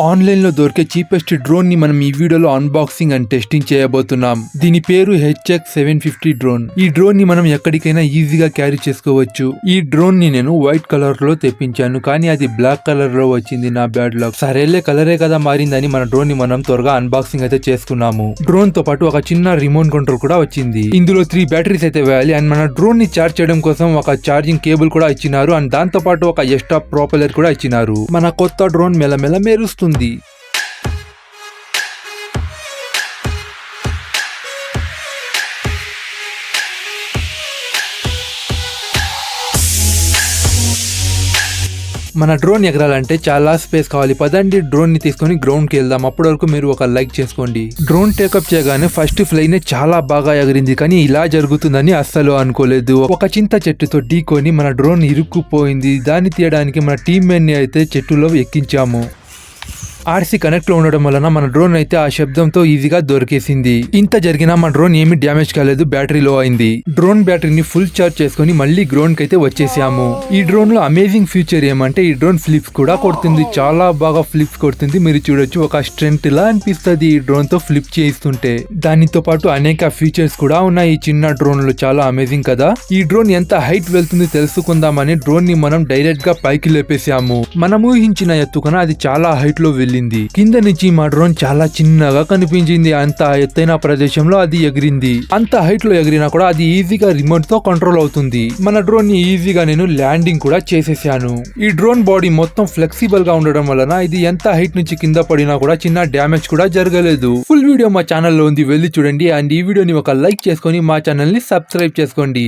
ఆన్లైన్లో దొరికే చీపెస్ట్ డ్రోన్ని మనం ఈ వీడియోలో అన్బాక్సింగ్ అండ్ టెస్టింగ్ చేయబోతున్నాం. దీని పేరు హెచ్ఎక్ సెవెన్ ఫిఫ్టీ డ్రోన్. ఈ డ్రోన్ని మనం ఎక్కడికైనా ఈజీగా క్యారీ చేసుకోవచ్చు. ఈ డ్రోన్ని నేను వైట్ కలర్లో తెప్పించాను కానీ అది బ్లాక్ కలర్లో వచ్చింది నా బ్యాడ్ లక్. సరేలే కలరే కదా మారిందని మన డ్రోన్ని మనం త్వరగా అన్బాక్సింగ్ అయితే చేసుకున్నాము. డ్రోన్తో పాటు ఒక చిన్న రిమోట్ కంట్రోల్ కూడా వచ్చింది. ఇందులో త్రీ బ్యాటరీస్ అయితే వేయాలి అండ్ మన డ్రోన్ని చార్జ్ చేయడం కోసం ఒక చార్జింగ్ కేబుల్ కూడా ఇచ్చినారు అండ్ దాంతో పాటు ఒక ఎక్స్ట్రా ప్రాపెలర్ కూడా ఇచ్చినారు. మన కొత్త డ్రోన్ మెల్లమెల్ల మెరుస్తుంది. మన డ్రోన్ ఎగరాలంటే చాలా స్పేస్ కావాలి. పదండి డ్రోన్ని తీసుకొని గ్రౌండ్కి వెళ్దాం. అప్పటి వరకు మీరు ఒక లైక్ చేసుకోండి. డ్రోన్ టేకప్ చేయగానే ఫస్ట్ ఫ్లైనే చాలా బాగా ఎగిరింది. కానీ ఇలా జరుగుతుందని అస్సలు అనుకోలేదు. ఒక చింత చెట్టుతో ఢీకొని మన డ్రోన్ ఇరుక్కుపోయింది. దాన్ని తీయడానికి మన టీమ్ మెన్ని అయితే చెట్టులో ఎక్కించాము. ఆర్సీ కనెక్ట్లో ఉండడం వలన మన డ్రోన్ అయితే ఆ శబ్దంతో ఈజీగా దొరికేసింది. ఇంత జరిగినా మన డ్రోన్ ఏమీ డ్యామేజ్ కాలేదు బ్యాటరీ లో అయింది. డ్రోన్ బ్యాటరీని ఫుల్ చార్జ్ చేసుకుని మళ్ళీ గ్రౌండ్కి అయితే వచ్చేసాము. ఈ డ్రోన్లో అమేజింగ్ ఫీచర్ ఏమంటే ఈ డ్రోన్ ఫ్లిప్స్ కూడా కొడుతుంది. చాలా బాగా ఫ్లిప్స్ కొడుతుంది. మీరు చూడొచ్చు ఒక స్ట్రెంత్ లా అనిపిస్తుంది ఈ డ్రోన్తో ఫ్లిప్ చేయిస్తుంటే. దానితో పాటు అనేక ఫీచర్స్ కూడా ఉన్నాయి. ఈ చిన్న డ్రోన్లో చాలా అమేజింగ్ కదా. ఈ డ్రోన్ ఎంత హైట్ వెళ్తుంది తెలుసుకుందామని డ్రోన్ని మనం డైరెక్ట్గా పైకి లేపేసాము. మనం ఊహించిన ఎత్తుకన అది చాలా హైట్లో వెళ్ళింది కింద నుంచి మా డ్రోన్ చాలా చిన్నగా కనిపించింది. అంత ఎత్తైన ప్రదేశంలో అది ఎగిరింది. అంత హైట్లో ఎగిరినా కూడా అది ఈజీగా రిమోట్తో కంట్రోల్ అవుతుంది. మన డ్రోన్ని ఈజీగా నేను ల్యాండింగ్ కూడా చేసేసాను. ఈ డ్రోన్ బాడీ మొత్తం ఫ్లెక్సిబుల్గా ఉండడం వలన ఇది ఎంత హైట్ నుంచి కింద పడినా కూడా చిన్న డ్యామేజ్ కూడా జరగలేదు. ఫుల్ వీడియో మా ఛానల్లో ఉంది. వెళ్ళి చూడండి. అండ్ ఈ వీడియోని ఒక లైక్ చేసుకొని మా ఛానల్ని సబ్స్క్రైబ్ చేసుకోండి.